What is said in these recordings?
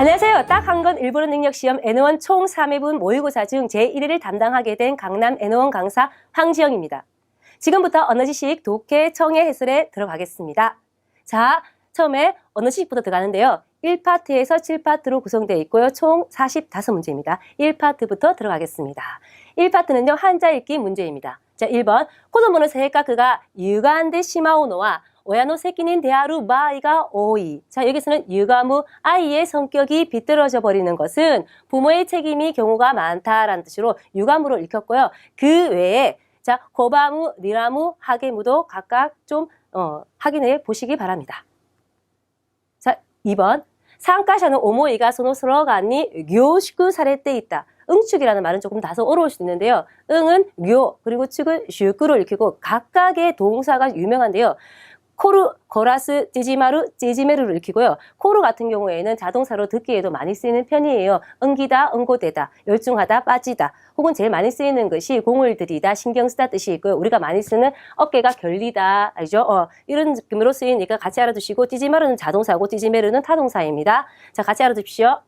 안녕하세요. 딱 한 건 일본어 능력 시험 N1 총 3회분 모의고사 중 제1회를 담당하게 된 강남 N1 강사 황지영입니다. 지금부터 언어 지식 독해 청해 해설에 들어가겠습니다. 자, 처음에 언어 지식부터 들어가는데요. 1파트에서 7파트로 구성되어 있고요. 총 45문제입니다. 1파트부터 들어가겠습니다. 1파트는요. 한자 읽기 문제입니다. 자, 1번. 코도모노 세이카크가 유간데 시마오노와 오야노 새끼는 대하루 마이가 오이. 자, 여기서는 유가무 아이의 성격이 비뚤어져 버리는 것은 부모의 책임이 경우가 많다라는 뜻으로 유가무로 읽혔고요. 그 외에 자, 고바무, 니라무, 하게무도 각각 좀 어, 확인해 보시기 바랍니다. 자, 2번. 상가샤는 오모이가 소노스러가니 교식구 사례때 있다. 응축이라는 말은 조금 다소 어려울 수 있는데요. 응은 교, 그리고 축은 슈크로 읽히고 각각의 동사가 유명한데요. 코르, 거라스, 찌지마루, 찌지메루를 읽히고요. 코르 같은 경우에는 자동사로 듣기에도 많이 쓰이는 편이에요. 응기다, 응고되다, 열중하다, 빠지다. 혹은 제일 많이 쓰이는 것이 공을 들이다, 신경 쓰다 뜻이 있고요. 우리가 많이 쓰는 어깨가 결리다, 알죠? 어, 이런 느낌으로 쓰이니까 같이 알아두시고, 찌지마루는 자동사고, 찌지메루는 타동사입니다. 자, 같이 알아두십시오.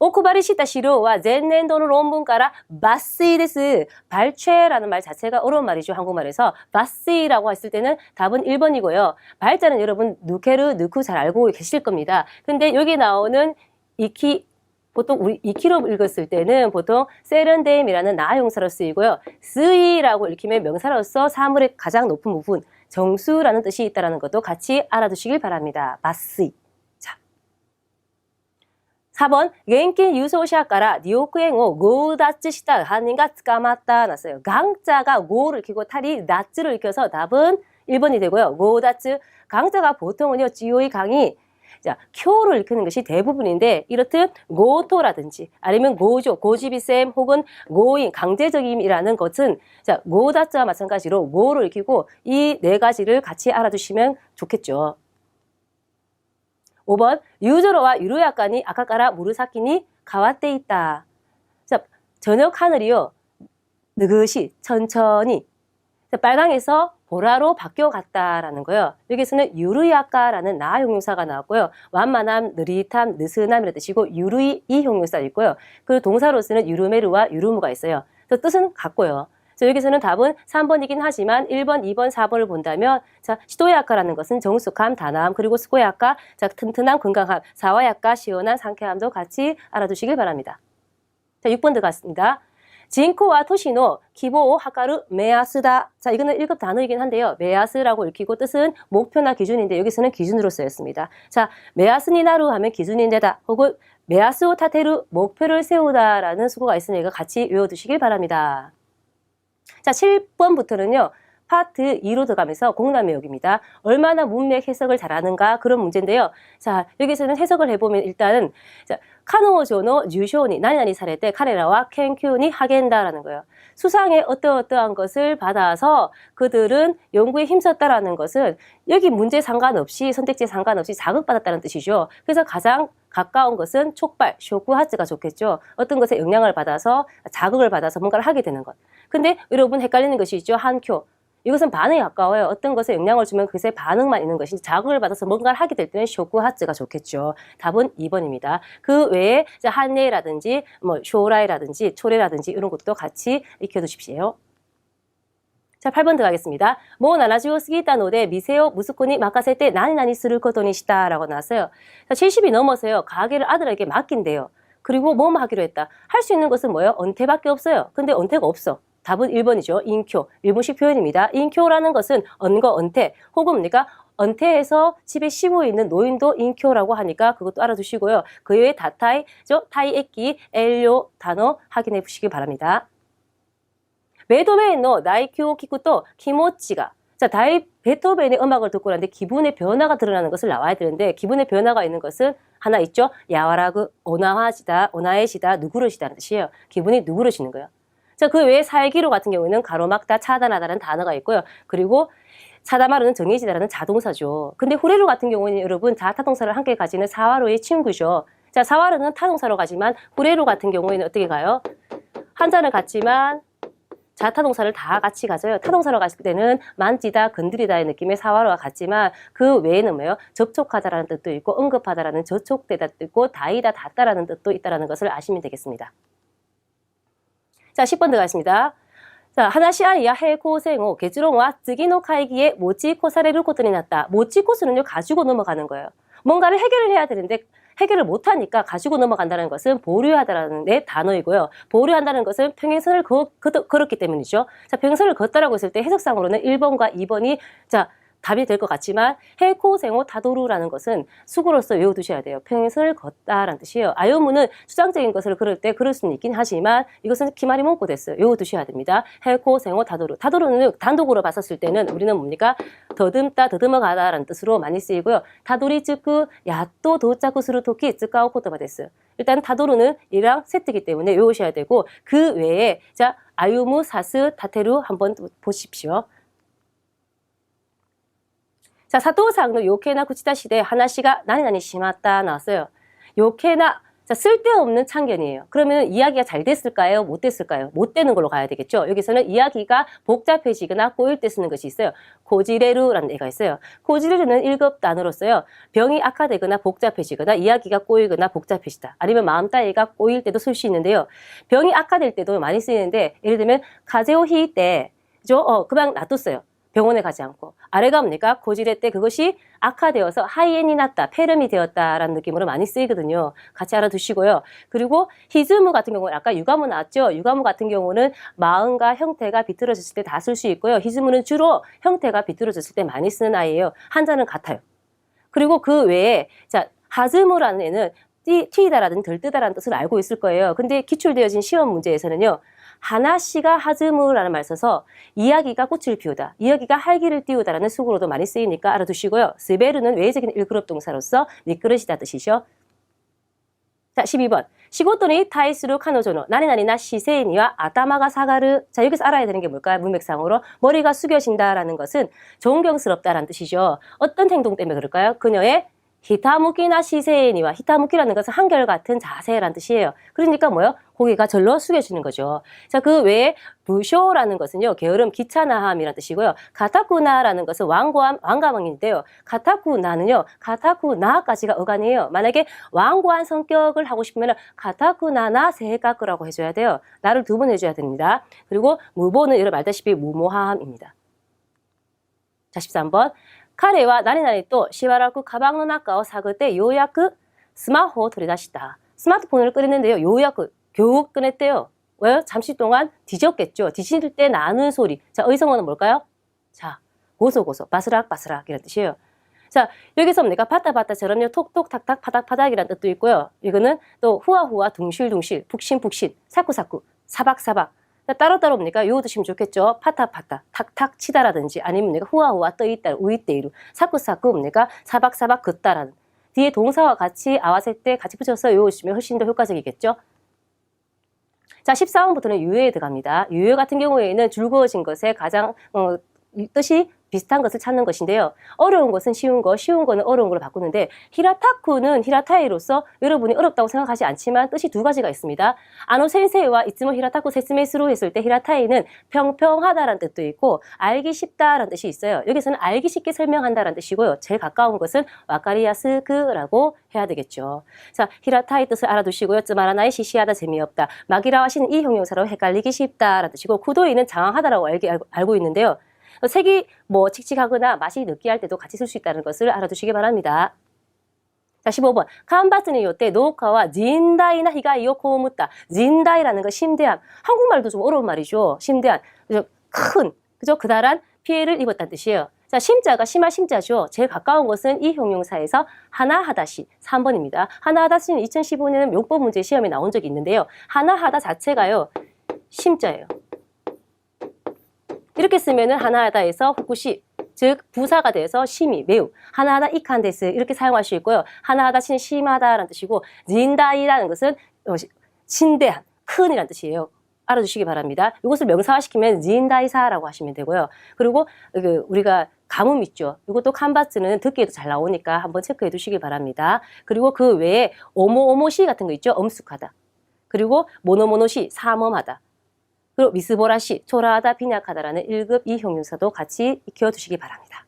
奥張りした資料は前年度の論文から抜粋です. 발췌라는 말 자체가 어려운 말이죠. 한국말에서.抜粋라고 했을 때는 답은 1번이고요. 발자는 여러분 누케르, 누쿠 잘 알고 계실 겁니다. 근데 여기 나오는 이키 보통 우리 이키로 읽었을 때는 보통 세련됨이라는 나용사로 쓰이고요. 스이라고 읽히면 명사로서 사물의 가장 높은 부분, 정수라는 뜻이 있다는 것도 같이 알아두시길 바랍니다. 마스이. 4번, 現金輸送車から2億円を強奪した犯人が捕まった났어요. 강자가 고를 키고 탈이 나츠를 익혀서 답은 1번이 되고요. 고다츠. 강자가 보통은요, 지오의 강이 자, 쿄를 읽히는 것이 대부분인데 이렇듯 고토라든지 아니면 고조, 고지비셈 혹은 고인, 강제적임이라는 것은 자, 고다츠와 마찬가지로 고를 읽히고 이 네 가지를 같이 알아두시면 좋겠죠. 5번 유저로와 유로약간이 아까까라 무르사키니 가와떼 있다. 자, 저녁 하늘이요. 느긋이 천천히 자, 빨강에서 보라로 바뀌어갔다라는 거예요. 여기서는 유르야까라는 나 형용사가 나왔고요. 완만함, 느릿함, 느슨함이라 뜻이고 유르이 이 형용사 있고요. 그 동사로서는 유르메르와 유르무가 있어요. 그래서 뜻은 같고요. 자, 여기서는 답은 3번이긴 하지만 1번, 2번, 4번을 본다면 자, 시도야카라는 것은 정숙함, 단함, 그리고 스고야카, 자, 튼튼함, 건강함, 사와야카, 시원한 상쾌함도 같이 알아두시길 바랍니다. 자, 6번 들어갔습니다. 진코와 토시노 기보 하카르 메아스다. 자, 이거는 1급 단어이긴 한데요. 메아스라고 읽히고 뜻은 목표나 기준인데 여기서는 기준으로 쓰였습니다. 자, 메아스니나루 하면 기준인데다. 혹은 메아스오 타테르 목표를 세우다라는 수고가 있으니까 같이 외워두시길 바랍니다. 자, 7번부터는요. 파트 2로 들어가면서 공감의 역입니다. 얼마나 문맥 해석을 잘하는가 그런 문제인데요. 자, 여기서는 해석을 해보면 일단은 자, 카노조노 유쇼니 나니나니 사례 때 카레라와 켄큐니 하겐다라는 거예요. 수상의 어떠어떠한 것을 받아서 그들은 연구에 힘썼다라는 것은 여기 문제 상관없이 선택지에 상관없이 자극받았다는 뜻이죠. 그래서 가장 가까운 것은 촉발, 쇼쿠하츠가 좋겠죠. 어떤 것에 영향을 받아서 자극을 받아서 뭔가를 하게 되는 것. 근데 여러분 헷갈리는 것이 있죠. 한쿄. 이것은 반응이 가까워요. 어떤 것에 영향을 주면 그것에 반응만 있는 것이 자극을 받아서 뭔가를 하게 될 때는 쇼쿠하츠가 좋겠죠. 답은 2번입니다. 그 외에 한네라든지 뭐 쇼라이라든지 초레라든지 이런 것도 같이 익혀두십시오. 자, 8번 들어가겠습니다. 모 나나지오 스기타 노데 미세오 무스코니 마카세 때 나니 나니 쓰를 거돈이 시다 라고 나왔어요. 자, 70이 넘어서요. 가게를 아들에게 맡긴대요. 그리고 뭐뭐 하기로 했다. 할 수 있는 것은 뭐예요? 언태밖에 없어요. 근데 언태가 없어. 답은 1번이죠. 인쿄. 일본식 표현입니다. 인쿄라는 것은 언거, 언태. 혹은 뭡니까? 언태에서 집에 쉬고 있는 노인도 인쿄라고 하니까 그것도 알아두시고요. 그 외에 다타이, 죠 타이에끼, 엘료 단어 확인해 보시기 바랍니다. 베토벤의 나이큐 키쿠또 키모치가 자, 다이 베토벤의 음악을 듣고 나는데 기분의 변화가 드러나는 것을 나와야 되는데 기분의 변화가 있는 것은 하나 있죠. 야와라그 오나화시다, 오나에시다, 누구르시다는 뜻이에요. 기분이 누구르시는 거예요. 자, 그 외에 살기로 같은 경우에는 가로막다, 차단하다라는 단어가 있고요. 그리고 차다마르는 정해지다라는 자동사죠. 근데 후레로 같은 경우는 여러분 자타동사를 함께 가지는 사와로의 친구죠. 자, 사와르는 타동사로 가지만 후레로 같은 경우에는 어떻게 가요? 한자는 같지만 자타동사를 다 같이 가져요. 타동사로 갔을 때는 만지다, 건드리다의 느낌의 사화와 같지만 그 외에는 뭐예요? 접촉하다라는 뜻도 있고 언급하다라는 저촉되다 뜻도 있고 다이다, 닿다라는 뜻도 있다라는 것을 아시면 되겠습니다. 자, 10번 들어가겠습니다. 자, 하나시 아이야 해고생호 게즈롱와 쯔기노 카이기에 모치 코사레를 코트니 났다. 모치 코스는요 가지고 넘어가는 거예요. 뭔가를 해결을 해야 되는데 해결을 못하니까 가지고 넘어간다는 것은 보류하다라는 내 단어이고요. 보류한다는 것은 평행선을 거, 걷, 걸었기 때문이죠. 자, 평행선을 걷다라고 했을 때 해석상으로는 1번과 2번이 자 답이 될 것 같지만 해코생호 타도루라는 것은 수구로서 외워두셔야 돼요. 평행선을 걷다라는 뜻이에요. 아요무는 추상적인 것을 그럴 때 그럴 수는 있긴 하지만 이것은 기말이 문구 됐어요. 외워두셔야 됩니다. 해코생호 타도루. 타도루는 단독으로 봤었을 때는 우리는 뭡니까? 더듬다, 더듬어가다라는 뜻으로 많이 쓰이고요. 타도리 쯔크, 야또 도짜쿠 스루 토키 쯔까오 코토바 됐어요. 일단 타도루는 이랑 세트이기 때문에 외우셔야 되고 그 외에 자 아유무, 사스, 타테루 한번 보십시오. 자, 사토상도 요케나 구치다 시대 하나씨가 나니나니 심았다 나왔어요. 요케나 자, 쓸데없는 참견이에요. 그러면 이야기가 잘 됐을까요? 못 됐을까요? 못 되는 걸로 가야 되겠죠. 여기서는 이야기가 복잡해지거나 꼬일 때 쓰는 것이 있어요. 고지레루라는 애가 있어요. 고지레루는 1급 단어로서요. 병이 악화되거나 복잡해지거나 이야기가 꼬이거나 복잡해지다. 아니면 마음 따위가 꼬일 때도 쓸 수 있는데요. 병이 악화될 때도 많이 쓰이는데 예를 들면 가제오히 때 그죠? 어, 그냥 놔뒀어요. 병원에 가지 않고. 아래가 뭡니까? 고지레 때 그것이 악화되어서 하이엔이 났다 폐렴이 되었다라는 느낌으로 많이 쓰이거든요. 같이 알아두시고요. 그리고 히즈무 같은 경우는 아까 유가무 나왔죠? 유가무 같은 경우는 마음과 형태가 비틀어졌을 때 다 쓸 수 있고요. 히즈무는 주로 형태가 비틀어졌을 때 많이 쓰는 아이예요. 한자는 같아요. 그리고 그 외에 자 하즈무라는 애는 튀, 튀다라든 들뜨다라는 뜻을 알고 있을 거예요. 근데 기출되어진 시험 문제에서는요 하나씨가 하즈무라는 말 써서 이야기가 꽃을 피우다, 이야기가 활기를 띄우다라는 수구로도 많이 쓰이니까 알아두시고요. 스베르는 외적인 일그룹 동사로서 미끄러지다 뜻이죠. 자, 12번. 시고토니 타이스루 카노조노 나리나리나 시세인이와 아따마가 사가르 자 여기서 알아야 되는 게 뭘까요? 문맥상으로 머리가 숙여진다라는 것은 존경스럽다라는 뜻이죠. 어떤 행동 때문에 그럴까요? 그녀의 히타무키나 시세인이와 히타무키라는 것은 한결같은 자세라는 뜻이에요. 그러니까 뭐요? 고개가 절로 숙여지는 거죠. 자, 그 외에 부쇼라는 것은요, 게으름, 귀찮아함이라는 뜻이고요. 가타쿠나라는 것은 왕고함, 왕가왕인데요. 가타쿠나는요, 가타쿠나까지가 어간이에요. 만약에 왕고한 성격을 하고 싶으면 가타쿠나나 세가꾸라고 해줘야 돼요. 나를 두 번 해줘야 됩니다. 그리고 무보는 여러분 알다시피 무모함입니다. 자, 13번. 彼は何々としばらくカバンの中を探ってようやくスマホを取り出した. 스마트폰을 꺼냈는데요. 요약 겨우 꺼냈대요. 왜요? 잠시 동안 뒤졌겠죠. 뒤질 때 나는 소리. 자, 의성어는 뭘까요? 자, 고소고소, 바스락 바스락 이런 뜻이에요. 자, 여기서 뭡니까? 바타바타처럼요. 톡톡 탁탁 파닥파닥이라는 뜻도 있고요. 이거는 또 후아후아 둥실둥실, 북신북신, 사쿠사쿠, 사박사박. 따로따로 뭡니까? 요 드시면 좋겠죠. 파타파타, 탁탁 치다라든지 아니면 뭡니까? 후아후아 떠있다, 우이때이루, 사쿠사쿠 뭡니까? 사박사박 긋다라는. 뒤에 동사와 같이 아왔을 때 같이 붙여서 외우시면 훨씬 더 효과적이겠죠. 자, 14번부터는 유효에 들어갑니다. 유효 같은 경우에는 즐거워진 것에 가장 어, 뜻이 비슷한 것을 찾는 것인데요. 어려운 것은 쉬운 거, 쉬운 거는 어려운 걸로 바꾸는데 히라타쿠는 히라타이로서 여러분이 어렵다고 생각하지 않지만 뜻이 두 가지가 있습니다. 아노 센세이와 이츠모 히라타쿠 세스메스로 했을 때 히라타이는 평평하다라는 뜻도 있고 알기 쉽다라는 뜻이 있어요. 여기서는 알기 쉽게 설명한다라는 뜻이고요. 제일 가까운 것은 와카리야스크라고 해야 되겠죠. 자, 히라타이 뜻을 알아두시고요. 쯔마라나이 시시하다 재미없다. 막이라 하시는 이 형용사로 헷갈리기 쉽다라는 뜻이고 쿠도이는 장황하다라고 알기, 알고, 알고 있는데요. 색이 뭐 칙칙하거나 맛이 느끼할 때도 같이 쓸 수 있다는 것을 알아두시기 바랍니다. 자, 15번. 칸바스니 요때 노카와 진다이나 히가이요 코무다. 진다이라는 건 심대한. 한국말도 좀 어려운 말이죠. 심대한. 그죠? 큰, 그죠? 그다란 피해를 입었다는 뜻이에요. 자, 심자가 심할 심자죠. 제일 가까운 것은 이 형용사에서 하나하다시 3번입니다. 하나하다시는 2015년 명법 문제 시험에 나온 적이 있는데요. 하나하다 자체가요. 심자예요. 이렇게 쓰면은 하나하다에서 후쿠시 즉 부사가 돼서 심이 매우 하나하다 이칸데스 이렇게 사용할 수 있고요. 하나하다 신 심하다라는 뜻이고 진다이라는 것은 어, 신대한 큰이라는 뜻이에요. 알아주시기 바랍니다. 이것을 명사화시키면 진다이사라고 하시면 되고요. 그리고 그 우리가 가뭄 있죠. 이것도 칸바스는 듣기에도 잘 나오니까 한번 체크해 두시기 바랍니다. 그리고 그 외에 오모오모시 같은 거 있죠. 엄숙하다. 그리고 모노모노시 삼엄하다. 그리고 미스보라시, 초라하다, 빈약하다라는 1급 이 형용사도 같이 익혀두시기 바랍니다.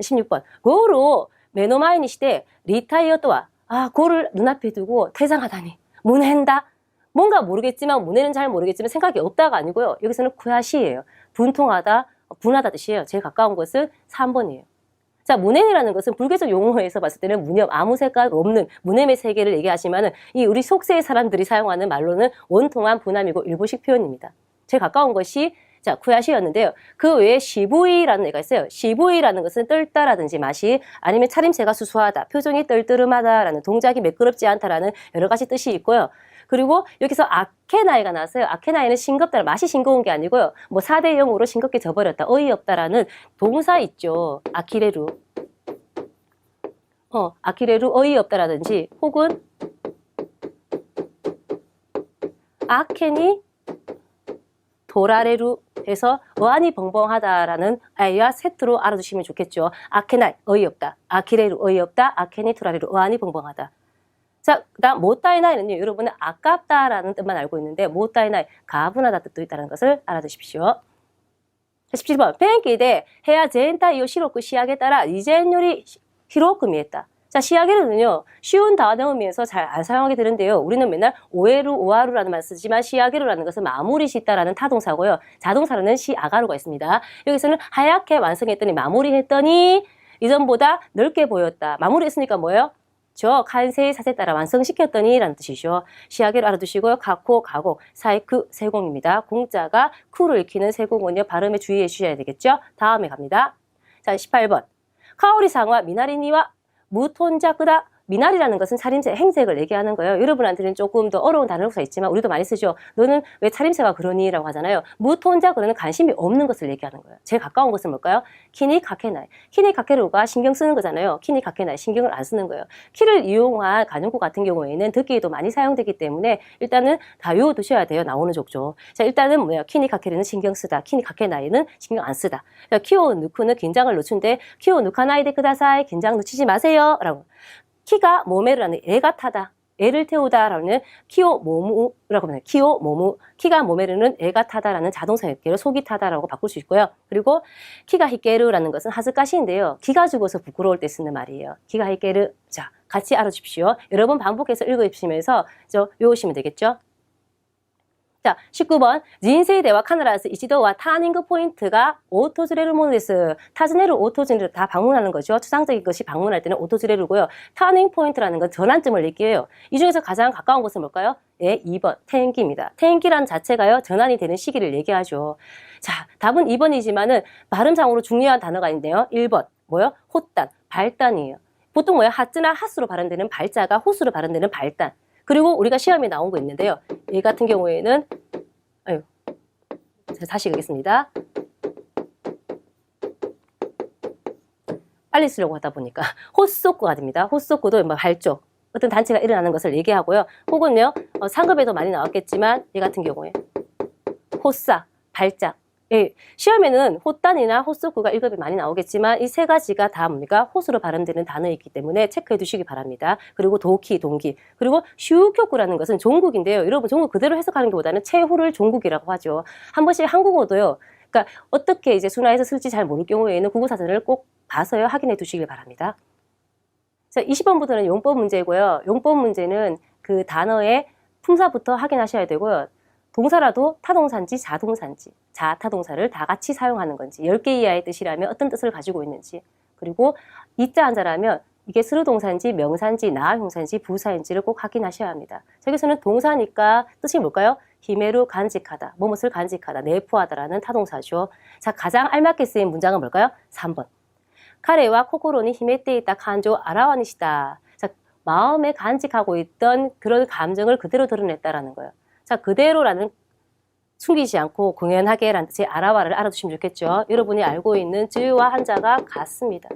16번. 고로 메노마이니 시대 리타이어 또와 아, 고를 눈앞에 두고 퇴장하다니. 문해한다. 뭔가 모르겠지만 문해는 잘 모르겠지만 생각이 없다가 아니고요. 여기서는 쿠야시예요. 분통하다, 분하다 뜻이에요. 제일 가까운 것은 3번이에요. 자, 문해이라는 것은 불교적 용어에서 봤을 때는 무념, 아무 색깔 없는 무념의 세계를 얘기하지만은 이 우리 속세의 사람들이 사용하는 말로는 원통한 분함이고 일부식 표현입니다. 제일 가까운 것이 자, 쿠야시였는데요. 그 외에 시부이라는 애가 있어요. 시부이라는 것은 떨다라든지 맛이 아니면 차림새가 수수하다, 표정이 떨뜨름하다라는 동작이 매끄럽지 않다라는 여러 가지 뜻이 있고요. 그리고 여기서 아케나이가 나왔어요. 아케나이는 싱겁다, 맛이 싱거운 게 아니고요. 뭐 4대 0으로 싱겁게 져버렸다, 어이없다라는 동사 있죠. 아키레루. 어, 아키레루 어이없다라든지 혹은 아케니 도라레루 해서 어안이 벙벙하다라는 아이와 세트로 알아두시면 좋겠죠. 아케나이 어이없다. 아키레루 어이없다. 아케니 도라레루 어안이 벙벙하다. 자, 그다음 못다이나이는요. 여러분은 아깝다라는 뜻만 알고 있는데 못다이나이 가분하다 뜻도 있다는 것을 알아두십시오. 17번 펜기대 해야 젠타 이오 시로크 시약에 따라 이젠 요리 히로크미했다. 자, 시야게르는요, 쉬운 단어이면서 잘 안 사용하게 되는데요. 우리는 맨날 오에루, 오하루라는 말 쓰지만 시야게르라는 것은 마무리 짓다라는 타동사고요. 자동사로는 시아가루가 있습니다. 여기서는 하얗게 완성했더니 마무리했더니 이전보다 넓게 보였다. 마무리했으니까 뭐예요? 저 칸세이 사세 따라 완성시켰더니 라는 뜻이죠. 시야게를 알아두시고요. 가코, 가고, 사이크, 세공입니다. 공자가 쿠를 익히는 세공은요. 발음에 주의해 주셔야 되겠죠. 다음에 갑니다. 자, 18번. 카오리상과 미나리니와 무톤자크다 미나리라는 것은 차림새 행색을 얘기하는 거예요. 여러분한테는 조금 더 어려운 단어일 수 있지만 우리도 많이 쓰죠. 너는 왜 차림새가 그러니? 라고 하잖아요. 무톤자크는 관심이 없는 것을 얘기하는 거예요. 제일 가까운 것은 뭘까요? 키니 카케나이. 키니 카케루가 신경 쓰는 거잖아요. 키니 카케나이. 신경을 안 쓰는 거예요. 키를 이용한 가정구 같은 경우에는 듣기에도 많이 사용되기 때문에 일단은 다 외워두셔야 돼요. 나오는 족족. 자, 일단은 뭐예요? 키니 카케루는 신경 쓰다. 키니 카케나이는 신경 안 쓰다. 자, 키오 누쿠는 긴장을 늦춘데 키오 누카나이데 크다사이 긴장 늦추지 마세요. 라고. 키가 모메르라는 애가 타다. 애를 태우다라는 키오 모무라고 합니다. 키오 모무. 키가 모메르는 애가 타다라는 자동사 역계를 속이 타다라고 바꿀 수 있고요. 그리고 키가 히게르라는 것은 하즈카시인데요. 기가 죽어서 부끄러울 때 쓰는 말이에요. 키가 히게르. 자, 같이 알아주십시오. 여러 번 반복해서 읽으시면서 저 외우시면 되겠죠? 자, 19번. 진세이 대와 카나라스 이지도와 타닝그 포인트가 오토즈레르 모데스. 타즈네르 오토즈레르 다 방문하는 거죠. 추상적인 것이 방문할 때는 오토즈레르고요. 타닝 포인트라는 건 전환점을 얘기해요. 이 중에서 가장 가까운 것은 뭘까요? 예, 2번. 태행기입니다. 태행기란 자체가요, 전환이 되는 시기를 얘기하죠. 자, 답은 2번이지만은 발음상으로 중요한 단어가 있는데요. 1번. 뭐요? 호단. 발단이에요. 보통 뭐예요? 하츠나 하스로 발음되는 발자가 호수로 발음되는 발단. 그리고 우리가 시험에 나온 거 있는데요. 얘 같은 경우에는 아유, 다시 읽겠습니다. 빨리 쓰려고 하다 보니까 호소코가 됩니다. 호소코도 뭐 발조 어떤 단체가 일어나는 것을 얘기하고요. 혹은요 어, 상급에도 많이 나왔겠지만 얘 같은 경우에 호사 발작 예, 시험에는 호단이나 호소쿠가 1급이 많이 나오겠지만 이 세 가지가 다 뭡니까? 호수로 발음되는 단어이기 때문에 체크해 두시기 바랍니다. 그리고 도키, 동기. 그리고 슈교쿠라는 것은 종국인데요. 여러분 종국 그대로 해석하는 것보다는 최후를 종국이라고 하죠. 한 번씩 한국어도요. 그러니까 어떻게 이제 순화해서 쓸지 잘 모를 경우에는 국어사전을 꼭 봐서요. 확인해 두시길 바랍니다. 자, 20번부터는 용법 문제고요. 용법 문제는 그 단어의 품사부터 확인하셔야 되고요. 동사라도 타동사인지 자동사인지 자타동사를 다 같이 사용하는 건지 10개 이하의 뜻이라면 어떤 뜻을 가지고 있는지 그리고 이자 한자라면 이게 스루 동사인지 명사인지 나형사인지 부사인지를 꼭 확인하셔야 합니다. 여기서는 동사니까 뜻이 뭘까요? 히메루 간직하다, 뭐뭇을 간직하다, 내포하다라는 타동사죠. 자, 가장 알맞게 쓰인 문장은 뭘까요? 3번. 카레와 코코로니 히메떼 있다 칸조 아라와니시다. 자, 마음에 간직하고 있던 그런 감정을 그대로 드러냈다라는 거예요. 자, 그대로라는 숨기지 않고 공연하게 라는 뜻의 아라와를 알아두시면 좋겠죠. 여러분이 알고 있는 주와 한자가 같습니다.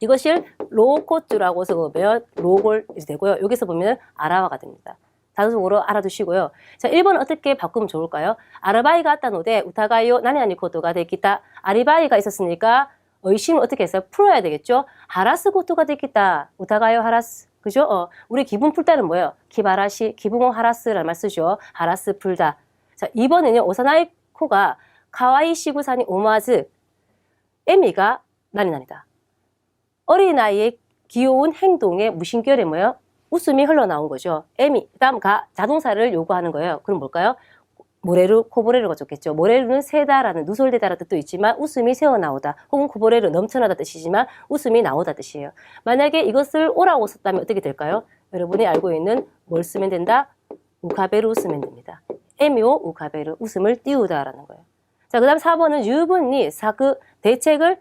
이것을 로코쭈라고 써보면 로골 되고요. 여기서 보면 아라와가 됩니다. 단순으로 알아두시고요. 자, 1번 어떻게 바꾸면 좋을까요? 아르바이가 왔다노데 우타가요 나니아니 코토가 됐기다. 아리바이가 있었으니까 의심을 어떻게 했어요? 풀어야 되겠죠? 하라스 코토가 됐기다. 우타가요 하라스. 그죠? 어, 우리 기분 풀 때는 뭐예요? 기바라시, 기분호 하라스라는 말 쓰죠. 하라스 풀다. 자, 2번은요. 오사나이 코가 가와이 시구사니 오마즈 에미가 난이난이다. 어린 아이의 귀여운 행동에 무심결에 뭐요? 웃음이 흘러나온 거죠. 에미. 다음 가 자동사를 요구하는 거예요. 그럼 뭘까요? 모레루, 코보레루가 좋겠죠. 모레루는 세다라는 누설되다라는 뜻도 있지만 웃음이 새어나오다. 혹은 코보레루 넘쳐나다 뜻이지만 웃음이 나오다 뜻이에요. 만약에 이것을 오라고 썼다면 어떻게 될까요? 여러분이 알고 있는 뭘 쓰면 된다? 우카베루 쓰면 됩니다. 에미오 우카베루 웃음을 띄우다라는 거예요. 자, 그 다음 4번은 유분이 사그 대책을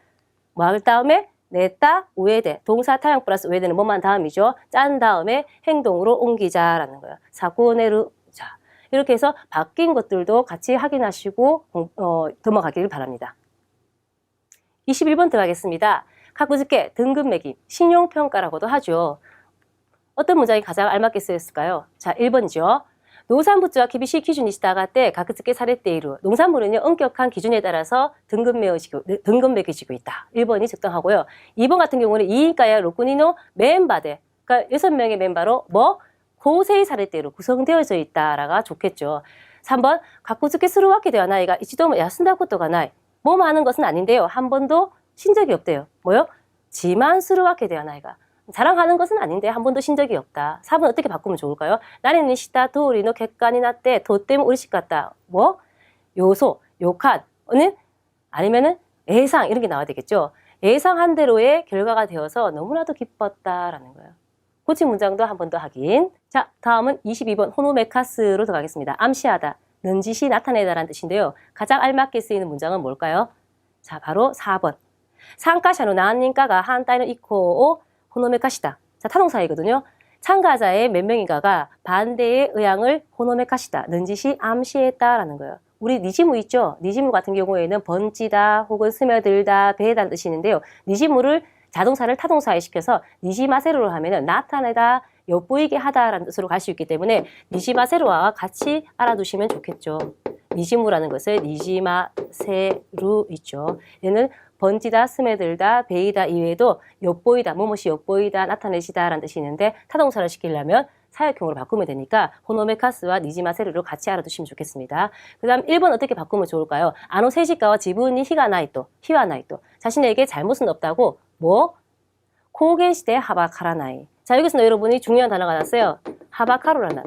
뭐할 다음에 냈다 우에대 동사 타형 플러스 우에대는 뭐만 다음이죠. 짠 다음에 행동으로 옮기자라는 거예요. 사고네루 자 이렇게 해서 바뀐 것들도 같이 확인하시고 어, 넘어가기를 바랍니다. 21번 들어가겠습니다. 각부즈께 등급 매김 신용평가라고도 하죠. 어떤 문장이 가장 알맞게 쓰였을까요? 자, 1번이죠. 농산부츠와 기비시 기준이 시다가 때 가크츠게 사례때이루 농산물은요 엄격한 기준에 따라서 등급 매어지고 등급 매겨지고 있다. 1번이 적당하고요. 2번 같은 경우는 2인가야 로쿠니노 멤바데 그러니까 6명의 멤버로 뭐 고세의 사례때로 구성되어져 있다 라가 좋겠죠. 3번 가쿠츠게 스루와케 되어 나이가 이치도모 야쓴다 것도가 나이 뭐 많은 것은 아닌데요. 한 번도 신 적이 없대요. 뭐요? 지만 스루와케 되어 나이가 자랑하는 것은 아닌데 한 번도 신 적이 없다. 4번 어떻게 바꾸면 좋을까요? 나는 시다 도리노 객관이 났대. 도 때문에 우리식 같다. 뭐? 요소, 요칸은 아니면은 예상 이런 게 나와야 되겠죠. 예상한 대로의 결과가 되어서 너무나도 기뻤다라는 거예요. 고친 문장도 한 번 더 확인. 자, 다음은 22번 호노메카스로 들어가겠습니다. 암시하다, 는짓이 나타내다라는 뜻인데요. 가장 알맞게 쓰이는 문장은 뭘까요? 자, 바로 4번. 상가샤노 나한님가가 한따이는 이코오 호노메카시다. 자, 타동사이거든요. 참가자의 몇 명인가가 반대의 의향을 호노메카시다. 는짓이 암시했다라는 거예요. 우리 니지무 있죠? 니지무 같은 경우에는 번지다 혹은 스며들다, 배다는 뜻이 있는데요. 니지무를 자동사를 타동사에 시켜서 니지마세로로 하면은 나타내다, 엿보이게 하다라는 뜻으로 갈 수 있기 때문에 니지마세로와 같이 알아두시면 좋겠죠. 니지무라는 것을 니지마세루 있죠. 얘는 번지다, 스며들다, 베이다 이외에도 엿보이다, 뭐뭇이 엿보이다, 나타내시다 라는 뜻이 있는데 타동사를 시키려면 사역형으로 바꾸면 되니까 호노메카스와 니지마세르를 같이 알아두시면 좋겠습니다. 그 다음 1번 어떻게 바꾸면 좋을까요? 아노세지가와 지분이 히가 나이또, 히와 나이또. 자신에게 잘못은 없다고 뭐? 고겐 시대 하바카라나이. 자, 여기서 여러분이 중요한 단어가 나왔어요. 하바카루라는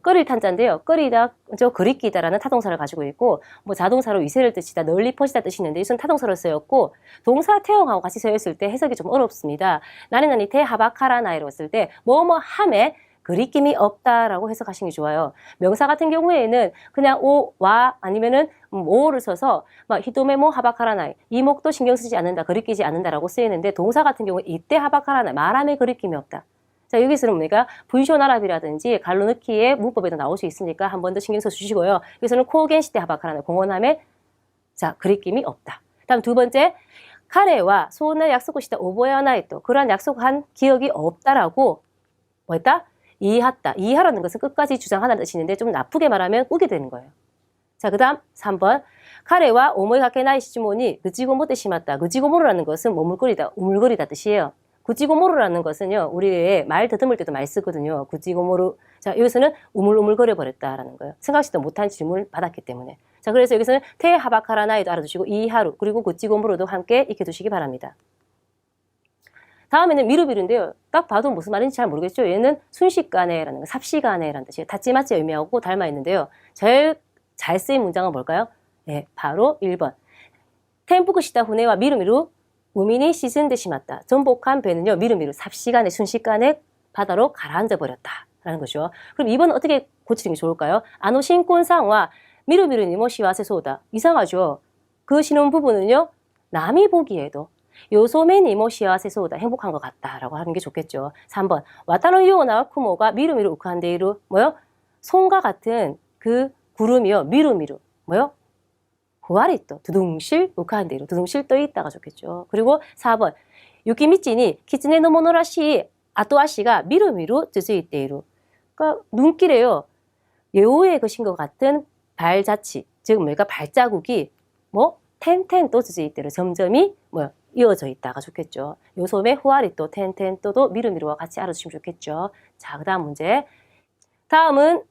끓일 탄자인데요. 끓이다, 저 그리끼다라는 타동사를 가지고 있고, 뭐 자동사로 위세를 뜻이다, 널리 퍼지다 뜻이 있는데, 이것은 타동사로 쓰였고, 동사 태형하고 같이 쓰였을 때 해석이 좀 어렵습니다. 나는 나니 대하바카라나이로 쓸 때, 뭐뭐 함에 그리낌이 없다라고 해석하시는 게 좋아요. 명사 같은 경우에는 그냥 오, 와 아니면은 음, 오를 써서 막 히도메모 하바카라나이 이목도 신경 쓰지 않는다, 그리끼지 않는다라고 쓰이는데 동사 같은 경우 이때 하바카라나이 말함에 그리낌이 없다. 자, 여기서는 뭡니까? 분쇼나랍이라든지 갈로느키의 문법에도 나올 수 있으니까 한 번 더 신경 써 주시고요. 여기서는 코겐 시대 하바카라는 공원함에 자, 그리낌이 없다. 다음 두 번째, 카레와 소원을 약속을 시다 오보야나이 또 그러한 약속한 기억이 없다라고 뭐했다? 이해했다. 이해하라는 것은 끝까지 주장하다는 뜻이 있는데 좀 나쁘게 말하면 꾸게 되는 거예요. 자, 그 다음 3번. 카레와 오모이 가케나이 시주모니 그지고모 때 심었다. 그지고모로라는 것은 머물거리다, 우물거리다 뜻이에요. 구지고모루라는 것은요, 우리의 말 더듬을 때도 많이 쓰거든요. 구지고모루. 자, 여기서는 우물우물거려 버렸다라는 거예요. 생각지도 못한 질문을 받았기 때문에. 자, 그래서 여기서는 테하바카라나이도 알아두시고, 이하루, 그리고 구지고모루도 함께 익혀두시기 바랍니다. 다음에는 미루비루인데요. 딱 봐도 무슨 말인지 잘 모르겠죠. 얘는 순식간에라는 거, 삽시간에라는 뜻이에요. 닫지마치 의미하고 닮아 있는데요. 제일 잘 쓰인 문장은 뭘까요? 네, 바로 1번. 템푸크시다 후네와 미루미루 우민이 씻은 듯이 맞다. 전복한 배는요, 미루미루 삽시간에 순식간에 바다로 가라앉아 버렸다. 라는 거죠. 그럼 이번은 어떻게 고치는 게 좋을까요? 아노 신권상과 미루미루니모 시와세 소다. 이상하죠? 그 신혼 부부는요, 남이 보기에도 요소메니모 시와 세 소다. 행복한 것 같다라고 하는 게 좋겠죠. 3번. 와타노 요나 쿠모가 미루미루 우칸데이루. 뭐요? 손과 같은 그 구름이요. 미루미루. 뭐요? 후아리 또 두둥실 우카한데로 두둥실 떠 있다가 좋겠죠. 그리고 4번 유키미치니 키츠네 노모노라시 아토아시가 미루미루 뜨즈이테이루 그러니까 눈길에요. 여우의 것인 것 같은 발자취 즉 뭐가 발자국이 뭐 텐텐 또 뜨즈이테이루 점점이 뭐 이어져 있다가 좋겠죠. 요소매 후아리 또 텐텐 또도 미루미루와 같이 알아주시면 좋겠죠. 자, 그 다음 문제. 다음은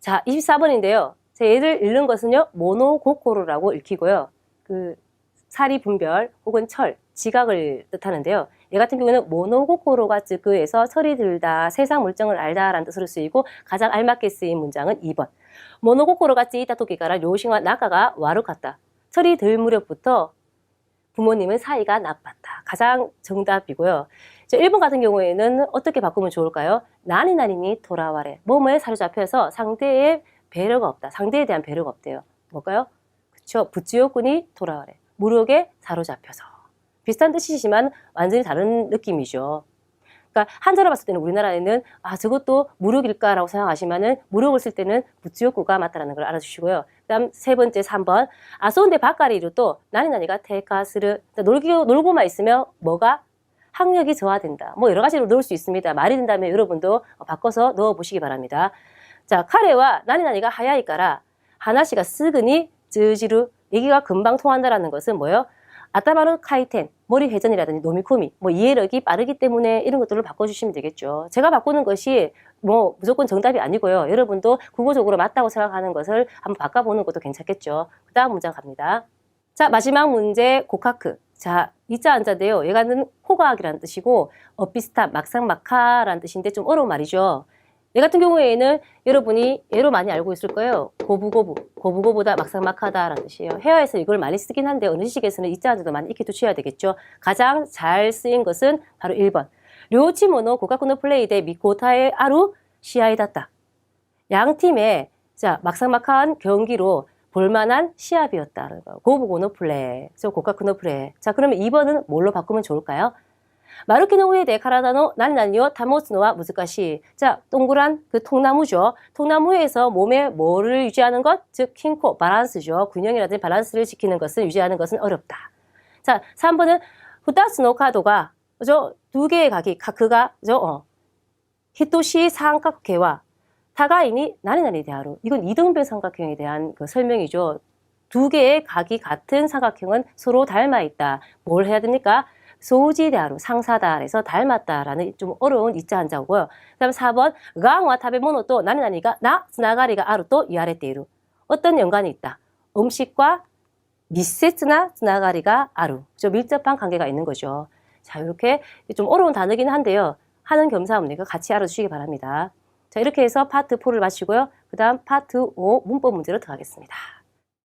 자, 24번인데요. 자, 얘를 읽는 것은요, 모노고코로라고 읽히고요. 그, 사리 분별 혹은 철, 지각을 뜻하는데요. 얘 같은 경우에는 모노고코로가 즈그에서 철이 들다, 세상 물정을 알다라는 뜻으로 쓰이고 가장 알맞게 쓰인 문장은 2번. 모노고코로가 찌이다 토끼가라 료싱과 나카가 와르갔다. 철이 들 무렵부터 부모님은 사이가 나빴다. 가장 정답이고요. 자, 1번 같은 경우에는 어떻게 바꾸면 좋을까요? 나니 나니니 돌아와래. 몸에 사로잡혀서 상대의 배려가 없다. 상대에 대한 배려가 없대요. 뭘까요? 그쵸. 부지요군이 돌아와래. 무력에 사로잡혀서. 비슷한 뜻이지만 완전히 다른 느낌이죠. 그러니까 한자로 봤을 때는 우리나라에는 아 저것도 무력일까라고 생각하시면은 무력을 쓸 때는 부지요구가 맞다라는 걸 알아주시고요. 그다음 세 번째 3번 아소운데 바까리로 또 나니 나니가 테카스르 놀기 놀고만 있으면 뭐가 학력이 저하된다. 뭐 여러 가지로 넣을 수 있습니다. 말이 된다면 여러분도 바꿔서 넣어 보시기 바랍니다. 자 카레와 나니 나니가 하야이까라 하나씨가 쓰그니 즈지루 얘기가 금방 통한다라는 것은 뭐예요? 아따마르 카이텐, 머리 회전이라든지 노미코미, 뭐 이해력이 빠르기 때문에 이런 것들을 바꿔주시면 되겠죠. 제가 바꾸는 것이 뭐 무조건 정답이 아니고요. 여러분도 국어적으로 맞다고 생각하는 것을 한번 바꿔보는 것도 괜찮겠죠. 그 다음 문장 갑니다. 자, 마지막 문제 고카크. 자, 이자 안자인데요. 얘가는 호과학이라는 뜻이고 어 비슷한 막상막하라는 뜻인데 좀 어려운 말이죠. 얘 같은 경우에는 여러분이 얘로 많이 알고 있을 거예요. 고부고부, 고부고보다 막상막하다라는 뜻이에요. 회화에서 이걸 많이 쓰긴 한데 어느 시식에서는 이자한자도 많이 익히 두셔야 되겠죠. 가장 잘 쓰인 것은 바로 1번. 료치모노 고카쿠노 플레이 대 미코타의 아루 시아이다った. 양 팀의 자 막상막한 경기로 볼만한 시합이었다는 거. 고부고노 플레이. 저 고카쿠노 플레이. 자 그러면 2번은 뭘로 바꾸면 좋을까요? 마르키노 우에 대 카라다노 난난요 타모츠노와 무즈카시. 자, 동그란 그 통나무죠. 통나무에서 몸에 뭐를 유지하는 것? 즉, 킹코, 바란스죠. 균형이라든지 밸런스를 지키는 것을 유지하는 것은 어렵다. 자, 3번은 후타스노 카도가, 그죠? 두 개의 각이, 카크가, 그죠? 어. 히토시 삼각형과 타가인이 나리나리 대하루. 이건 이등변 삼각형에 대한 그 설명이죠. 두 개의 각이 같은 삼각형은 서로 닮아 있다. 뭘 해야 됩니까? 소지대하루 상사다 그래서 닮았다라는 좀 어려운 이자 한자고요. 그다음 4번 강와 타베모노 또 나니나니가 나 스나가리가 아루 또 이아레테이루 어떤 연관이 있다. 음식과 미세츠나 스나가리가 아루 좀 밀접한 관계가 있는 거죠. 자 이렇게 좀 어려운 단어긴 한데요. 하는 겸사없으니까 같이 알아주시기 바랍니다. 자 이렇게 해서 파트 4를 마치고요. 그 다음 파트 5 문법 문제로 들어가겠습니다.